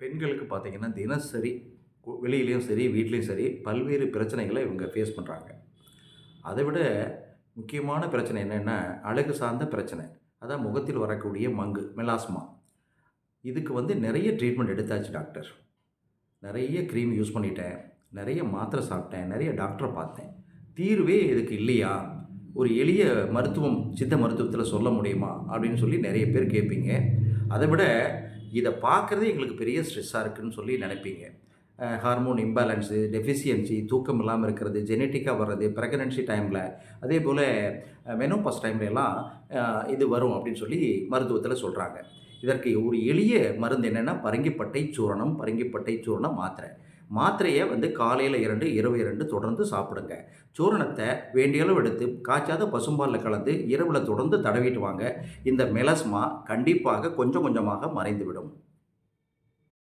பெண்களுக்கு பார்த்தீங்கன்னா தினசரி வெளியிலையும் சரி வீட்லேயும் சரி பல்வேறு பிரச்சனைகளை இவங்க ஃபேஸ் பண்ணுறாங்க அதை விட முக்கியமான பிரச்சனை என்னென்னா அழகு சார்ந்த பிரச்சனை. அதான் முகத்தில் வரக்கூடிய மங்கு மெலாஸ்மா இதுக்கு வந்து நிறைய ட்ரீட்மெண்ட் எடுத்தாச்சு டாக்டர் நிறைய க்ரீம் யூஸ் பண்ணிட்டேன். நிறைய மாத்திரை சாப்பிட்டேன். நிறைய டாக்டரை பார்த்தேன். தீர்வே இதுக்கு இல்லையா? ஒரு எளிய மருத்துவம் சித்த மருத்துவத்தில் சொல்ல முடியுமா? அப்படின்னு சொல்லி நிறைய பேர் கேட்பீங்க. அதை விட இதை பார்க்குறதே எங்களுக்கு பெரிய ஸ்ட்ரெஸ்ஸாக இருக்குன்னு சொல்லி நினைப்பீங்க. ஹார்மோன் இம்பேலன்ஸு டெஃபிஷியன்சி தூக்கம் இல்லாமல் இருக்கிறது ஜெனட்டிக்காக வர்றது ப்ரெக்னன்சி டைமில் அதே போல் மெனோபாஸ் டைம்ல எல்லாம் இது வரும் அப்படின்னு சொல்லி மருத்துவத்தில் சொல்கிறாங்க இதற்கு ஒரு எளிய மருந்து என்னென்னா பரங்கிப்பட்டை சூரணம் பரங்கிப்பட்டை சூரணம் மாத்திரை. மாத்திரையை வந்து காலையில் இரண்டு இரவு இரண்டு தொடர்ந்து சாப்பிடுங்க. சூரணத்தை வேண்டிய அளவு எடுத்து காய்ச்சாத பசும்பாலில் கலந்து இரவில் தொடர்ந்து தடவிட்டு வாங்க. இந்த மெலஸ்மா கண்டிப்பாக கொஞ்சம் கொஞ்சமாக மறைந்துவிடும்.